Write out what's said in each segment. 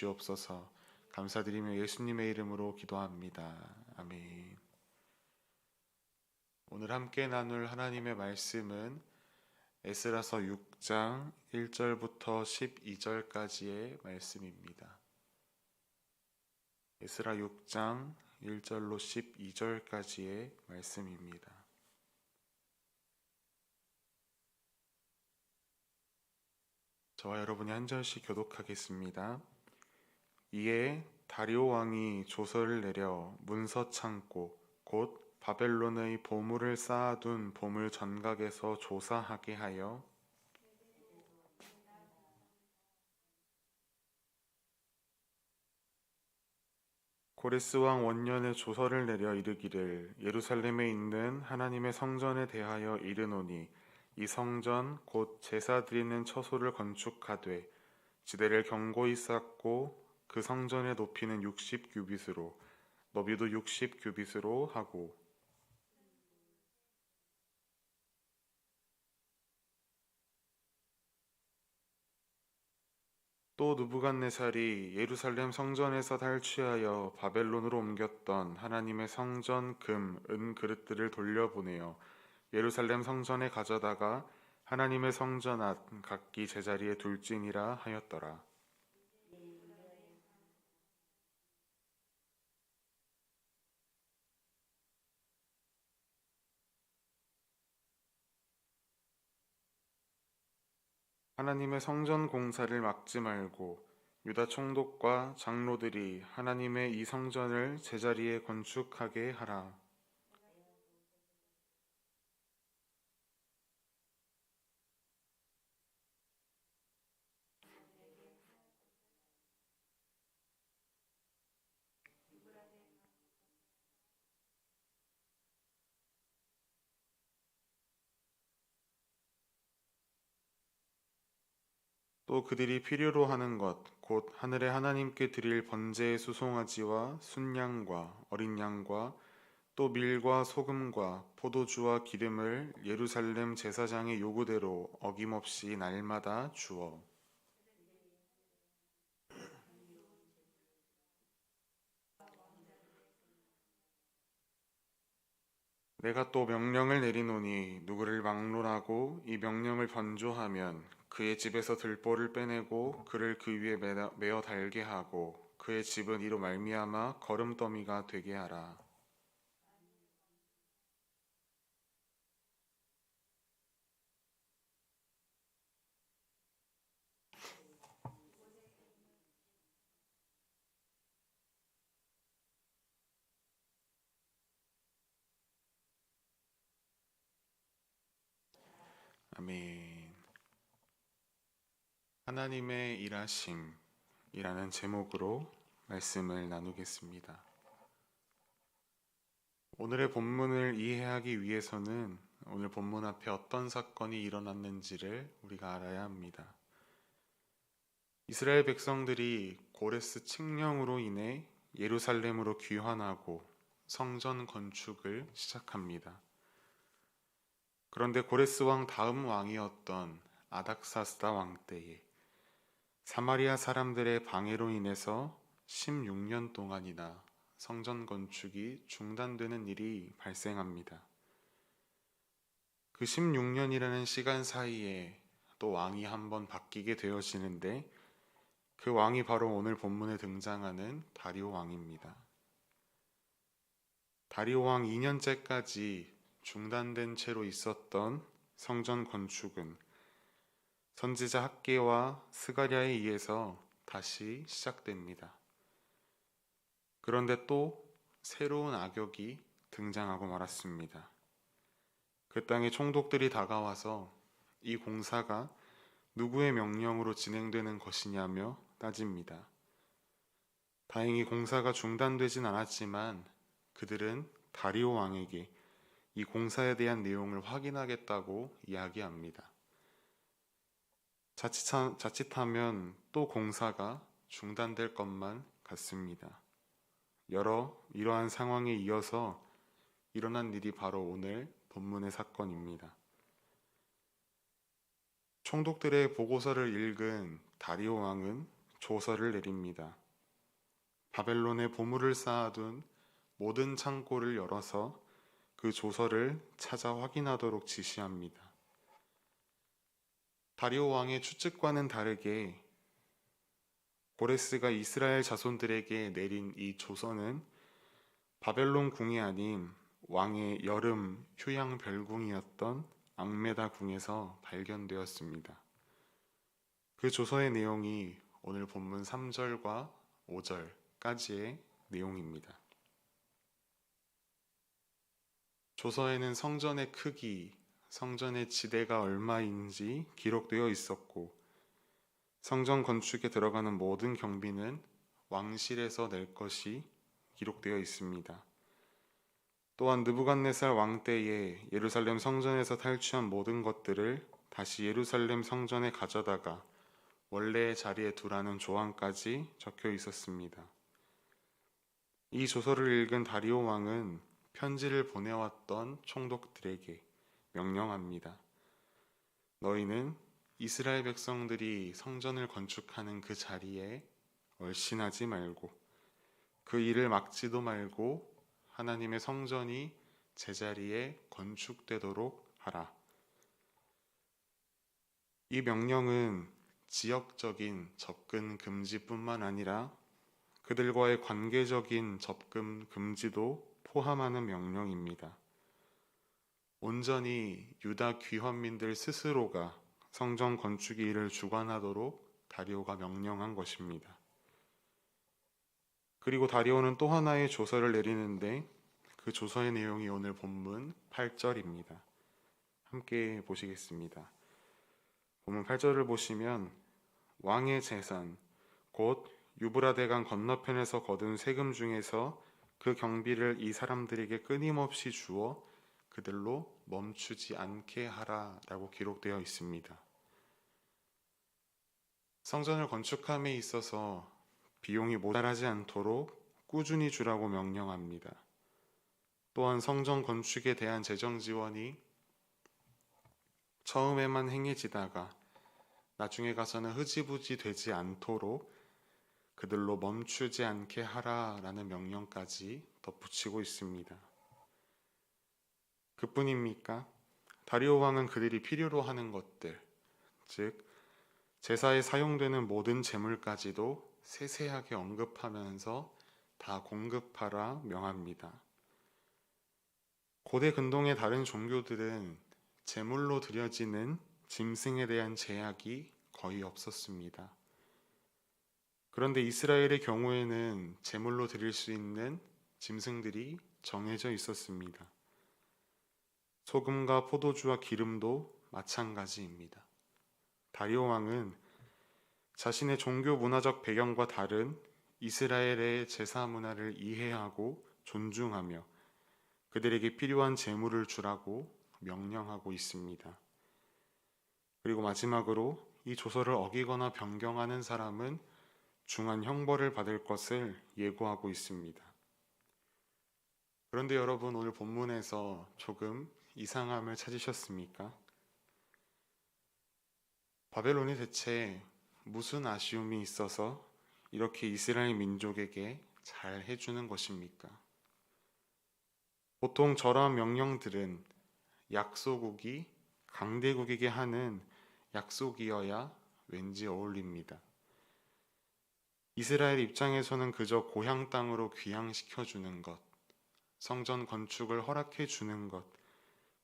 주시옵소서. 감사드리며 예수님의 이름으로 기도합니다. 아멘. 오늘 함께 나눌 하나님의 말씀은 에스라서 6장 1절부터 12절까지의 말씀입니다. 에스라 6장 1절로 12절까지의 말씀입니다. 저와 여러분이 한 절씩 교독하겠습니다. 이에 다리오 왕이 조서를 내려 문서 창고 곧 바벨론의 보물을 쌓아둔 보물 전각에서 조사하게 하여 고레스 왕 원년에 조서를 내려 이르기를 예루살렘에 있는 하나님의 성전에 대하여 이르노니 이 성전 곧 제사 드리는 처소를 건축하되 지대를 견고히 쌓고 그 성전의 높이는 60 규빗으로 너비도 60 규빗으로 하고 또 누부갓네살이 예루살렘 성전에서 탈취하여 바벨론으로 옮겼던 하나님의 성전 금, 은 그릇들을 돌려보내어 예루살렘 성전에 가져다가 하나님의 성전 앞 각기 제자리에 둘지니라 하였더라. 하나님의 성전 공사를 막지 말고 유다 총독과 장로들이 하나님의 이 성전을 제자리에 건축하게 하라. 또 그들이 필요로 하는 것, 곧 하늘의 하나님께 드릴 번제의 수송아지와 순양과 어린 양과 또 밀과 소금과 포도주와 기름을 예루살렘 제사장의 요구대로 어김없이 날마다 주어. 내가 또 명령을 내리노니 누구를 막론하고 이 명령을 변조하면 그의 집에서 들보를 빼내고 그를 그 위에 매어 달게 하고 그의 집은 이로 말미암아 거름더미가 되게 하라. 아멘. 하나님의 일하심이라는 제목으로 말씀을 나누겠습니다. 오늘의 본문을 이해하기 위해서는 오늘 본문 앞에 어떤 사건이 일어났는지를 우리가 알아야 합니다. 이스라엘 백성들이 고레스 칙령으로 인해 예루살렘으로 귀환하고 성전 건축을 시작합니다. 그런데 고레스 왕 다음 왕이었던 아닥사스다 왕 때에 사마리아 사람들의 방해로 인해서 16년 동안이나 성전 건축이 중단되는 일이 발생합니다. 그 16년이라는 시간 사이에 또 왕이 한 번 바뀌게 되어지는데 그 왕이 바로 오늘 본문에 등장하는 다리오 왕입니다. 다리오 왕 2년째까지 중단된 채로 있었던 성전 건축은 선지자 학계와 스가랴에 의해서 다시 시작됩니다. 그런데 또 새로운 악역이 등장하고 말았습니다. 그 땅에 총독들이 다가와서 이 공사가 누구의 명령으로 진행되는 것이냐며 따집니다. 다행히 공사가 중단되진 않았지만 그들은 다리오 왕에게 이 공사에 대한 내용을 확인하겠다고 이야기합니다. 자칫하, 자칫하면 또 공사가 중단될 것만 같습니다. 여러 이러한 상황에 이어서 일어난 일이 바로 오늘 본문의 사건입니다. 총독들의 보고서를 읽은 다리오 왕은 조서를 내립니다. 바벨론에 보물을 쌓아둔 모든 창고를 열어서 그 조서를 찾아 확인하도록 지시합니다. 다리오 왕의 추측과는 다르게 고레스가 이스라엘 자손들에게 내린 이 조서는 바벨론 궁이 아닌 왕의 여름 휴양 별궁이었던 앙메다 궁에서 발견되었습니다. 그 조서의 내용이 오늘 본문 3절과 5절까지의 내용입니다. 조서에는 성전의 크기, 성전의 지대가 얼마인지 기록되어 있었고, 성전 건축에 들어가는 모든 경비는 왕실에서 낼 것이 기록되어 있습니다. 또한 느부갓네살 왕 때에 예루살렘 성전에서 탈취한 모든 것들을 다시 예루살렘 성전에 가져다가 원래의 자리에 두라는 조항까지 적혀 있었습니다. 이 조서를 읽은 다리오 왕은 편지를 보내왔던 총독들에게 명령합니다. 너희는 이스라엘 백성들이 성전을 건축하는 그 자리에 얼씬하지 말고 그 일을 막지도 말고 하나님의 성전이 제자리에 건축되도록 하라. 이 명령은 지역적인 접근 금지뿐만 아니라 그들과의 관계적인 접근 금지도 포함하는 명령입니다. 온전히 유다 귀환민들 스스로가 성전 건축 일을 주관하도록 다리오가 명령한 것입니다. 그리고 다리오는 또 하나의 조서를 내리는데 그 조서의 내용이 오늘 본문 8절입니다. 함께 보시겠습니다. 본문 8절을 보시면 왕의 재산 곧 유브라데강 건너편에서 거둔 세금 중에서 그 경비를 이 사람들에게 끊임없이 주어 그들로 멈추지 않게 하라라고 기록되어 있습니다. 성전을 건축함에 있어서 비용이 모자라지 않도록 꾸준히 주라고 명령합니다. 또한 성전 건축에 대한 재정 지원이 처음에만 행해지다가 나중에 가서는 흐지부지 되지 않도록 그들로 멈추지 않게 하라라는 명령까지 덧붙이고 있습니다. 그뿐입니까? 다리오 왕은 그들이 필요로 하는 것들, 즉 제사에 사용되는 모든 재물까지도 세세하게 언급하면서 다 공급하라 명합니다. 고대 근동의 다른 종교들은 제물로 드려지는 짐승에 대한 제약이 거의 없었습니다. 그런데 이스라엘의 경우에는 제물로 드릴 수 있는 짐승들이 정해져 있었습니다. 소금과 포도주와 기름도 마찬가지입니다. 다리오 왕은 자신의 종교 문화적 배경과 다른 이스라엘의 제사 문화를 이해하고 존중하며 그들에게 필요한 재물을 주라고 명령하고 있습니다. 그리고 마지막으로 이 조서를 어기거나 변경하는 사람은 중한 형벌을 받을 것을 예고하고 있습니다. 그런데 여러분 오늘 본문에서 조금 이상함을 찾으셨습니까? 바벨론이 대체 무슨 아쉬움이 있어서 이렇게 이스라엘 민족에게 잘 해주는 것입니까? 보통 저러한 명령들은 약소국이 강대국에게 하는 약속이어야 왠지 어울립니다. 이스라엘 입장에서는 그저 고향 땅으로 귀향시켜 주는 것, 성전 건축을 허락해 주는 것,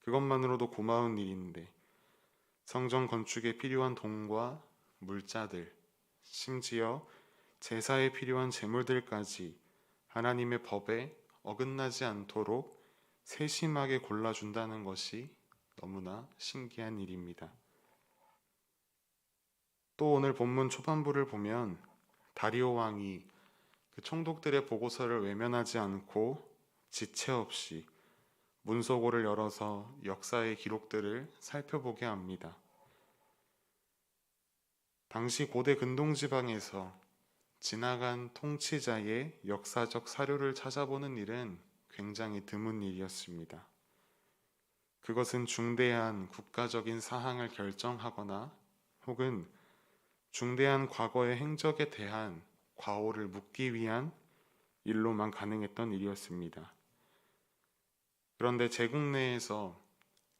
그것만으로도 고마운 일인데, 성전 건축에 필요한 돈과 물자들, 심지어 제사에 필요한 재물들까지 하나님의 법에 어긋나지 않도록 세심하게 골라준다는 것이 너무나 신기한 일입니다. 또 오늘 본문 초반부를 보면 다리오 왕이 그 총독들의 보고서를 외면하지 않고 지체 없이 문서고를 열어서 역사의 기록들을 살펴보게 합니다. 당시 고대 근동 지방에서 지나간 통치자의 역사적 사료를 찾아보는 일은 굉장히 드문 일이었습니다. 그것은 중대한 국가적인 사항을 결정하거나 혹은 중대한 과거의 행적에 대한 과오를 묻기 위한 일로만 가능했던 일이었습니다. 그런데 제국 내에서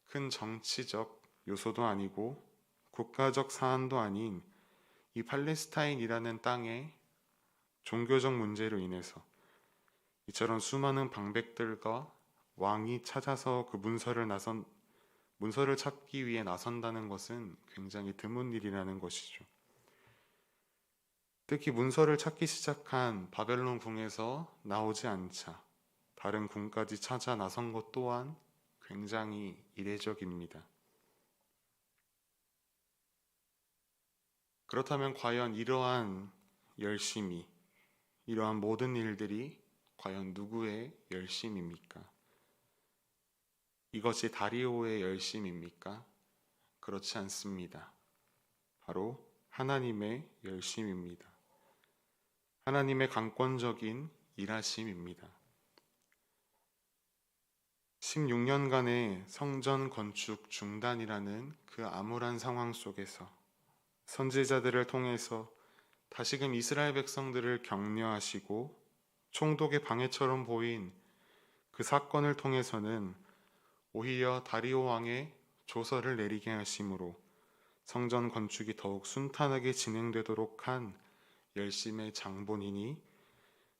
큰 정치적 요소도 아니고 국가적 사안도 아닌 이 팔레스타인이라는 땅의 종교적 문제로 인해서 이처럼 수많은 방백들과 왕이 찾아서 그 문서를 나선 문서를 찾기 위해 나선다는 것은 굉장히 드문 일이라는 것이죠. 특히 문서를 찾기 시작한 바벨론 궁에서 나오지 않자 다른 궁까지 찾아 나선 것 또한 굉장히 이례적입니다. 그렇다면 과연 이러한 열심이, 이러한 모든 일들이 과연 누구의 열심입니까? 이것이 다리오의 열심입니까? 그렇지 않습니다. 바로 하나님의 열심입니다. 하나님의 강권적인 일하심입니다. 16년간의 성전 건축 중단이라는 그 암울한 상황 속에서 선지자들을 통해서 다시금 이스라엘 백성들을 격려하시고 총독의 방해처럼 보인 그 사건을 통해서는 오히려 다리오 왕의 조서를 내리게 하심으로 성전 건축이 더욱 순탄하게 진행되도록 한 열심의 장본인이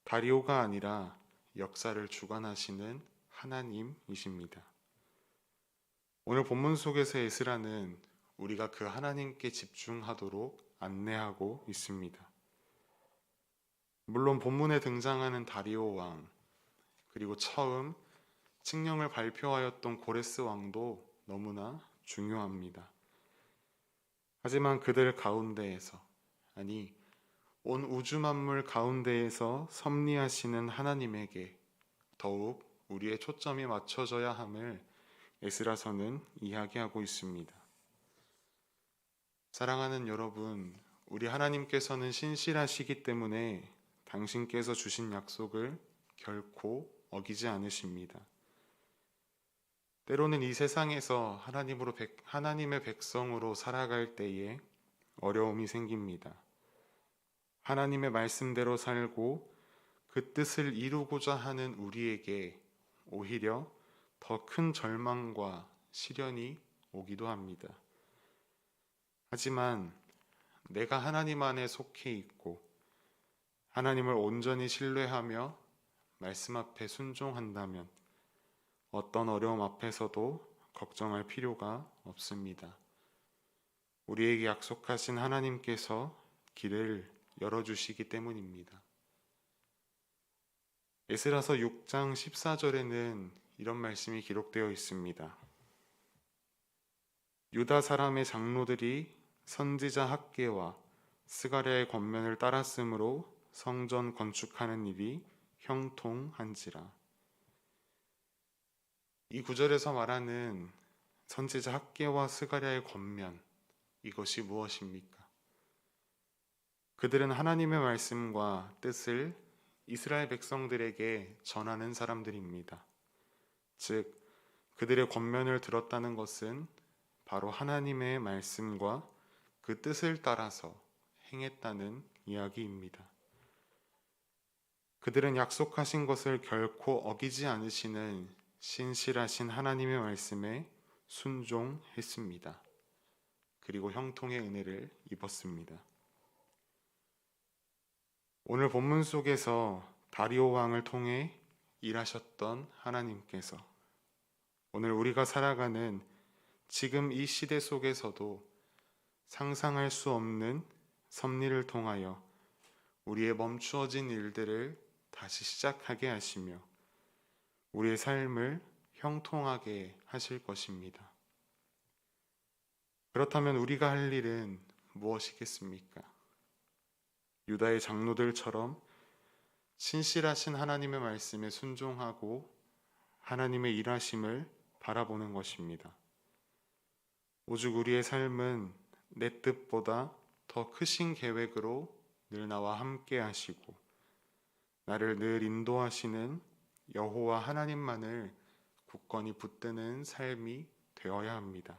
다리오가 아니라 역사를 주관하시는 하나님이십니다. 오늘 본문 속에서 에스라는 우리가 그 하나님께 집중하도록 안내하고 있습니다. 물론 본문에 등장하는 다리오 왕, 그리고 처음 칙령을 발표하였던 고레스 왕도 너무나 중요합니다. 하지만 그들 가운데에서, 아니, 온 우주 만물 가운데에서 섭리하시는 하나님에게 더욱 우리의 초점이 맞춰져야 함을 에스라서는 이야기하고 있습니다. 사랑하는 여러분, 우리 하나님께서는 신실하시기 때문에 당신께서 주신 약속을 결코 어기지 않으십니다. 때로는 이 세상에서 하나님으로 백, 하나님의 백성으로 살아갈 때에 어려움이 생깁니다. 하나님의 말씀대로 살고 그 뜻을 이루고자 하는 우리에게 오히려 더 큰 절망과 시련이 오기도 합니다. 하지만 내가 하나님 안에 속해 있고 하나님을 온전히 신뢰하며 말씀 앞에 순종한다면 어떤 어려움 앞에서도 걱정할 필요가 없습니다. 우리에게 약속하신 하나님께서 길을 열어주시기 때문입니다. 에스라서 6장 14절에는 이런 말씀이 기록되어 있습니다. 유다 사람의 장로들이 선지자 학계와 스가랴의 권면을 따랐으므로 성전 건축하는 일이 형통한지라. 이 구절에서 말하는 선지자 학계와 스가랴의 권면 이것이 무엇입니까? 그들은 하나님의 말씀과 뜻을 이스라엘 백성들에게 전하는 사람들입니다. 즉 그들의 권면을 들었다는 것은 바로 하나님의 말씀과 그 뜻을 따라서 행했다는 이야기입니다. 그들은 약속하신 것을 결코 어기지 않으시는 신실하신 하나님의 말씀에 순종했습니다. 그리고 형통의 은혜를 입었습니다. 오늘 본문 속에서 다리오 왕을 통해 일하셨던 하나님께서 오늘 우리가 살아가는 지금 이 시대 속에서도 상상할 수 없는 섭리를 통하여 우리의 멈추어진 일들을 다시 시작하게 하시며 우리의 삶을 형통하게 하실 것입니다. 그렇다면 우리가 할 일은 무엇이겠습니까? 유다의 장로들처럼 신실하신 하나님의 말씀에 순종하고 하나님의 일하심을 바라보는 것입니다. 오직 우리의 삶은 내 뜻보다 더 크신 계획으로 늘 나와 함께 하시고 나를 늘 인도하시는 여호와 하나님만을 굳건히 붙드는 삶이 되어야 합니다.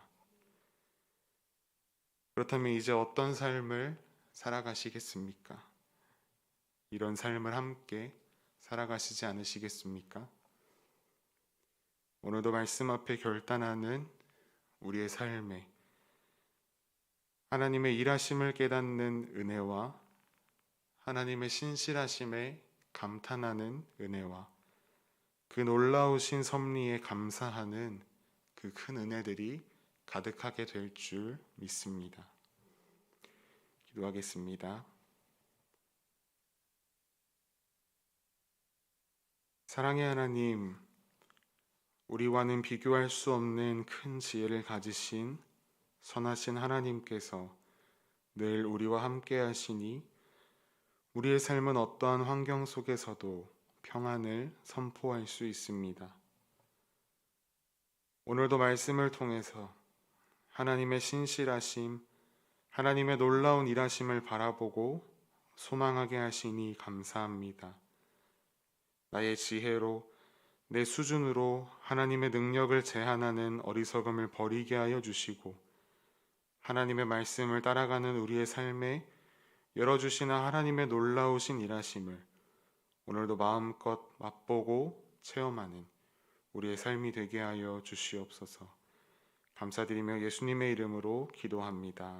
그렇다면 이제 어떤 삶을 살아가시겠습니까? 이런 삶을 함께 살아가시지 않으시겠습니까? 오늘도 말씀 앞에 결단하는 우리의 삶에 하나님의 일하심을 깨닫는 은혜와 하나님의 신실하심에 감탄하는 은혜와 그 놀라우신 섭리에 감사하는 그 큰 은혜들이 가득하게 될 줄 믿습니다. 기도하겠습니다. 사랑의 하나님, 우리와는 비교할 수 없는 큰 지혜를 가지신 선하신 하나님께서 늘 우리와 함께 하시니 우리의 삶은 어떠한 환경 속에서도 평안을 선포할 수 있습니다. 오늘도 말씀을 통해서 하나님의 신실하심, 하나님의 놀라운 일하심을 바라보고 소망하게 하시니 감사합니다. 나의 지혜로 내 수준으로 하나님의 능력을 제한하는 어리석음을 버리게 하여 주시고 하나님의 말씀을 따라가는 우리의 삶에 열어주시는 하나님의 놀라우신 일하심을 오늘도 마음껏 맛보고 체험하는 우리의 삶이 되게 하여 주시옵소서. 감사드리며 예수님의 이름으로 기도합니다.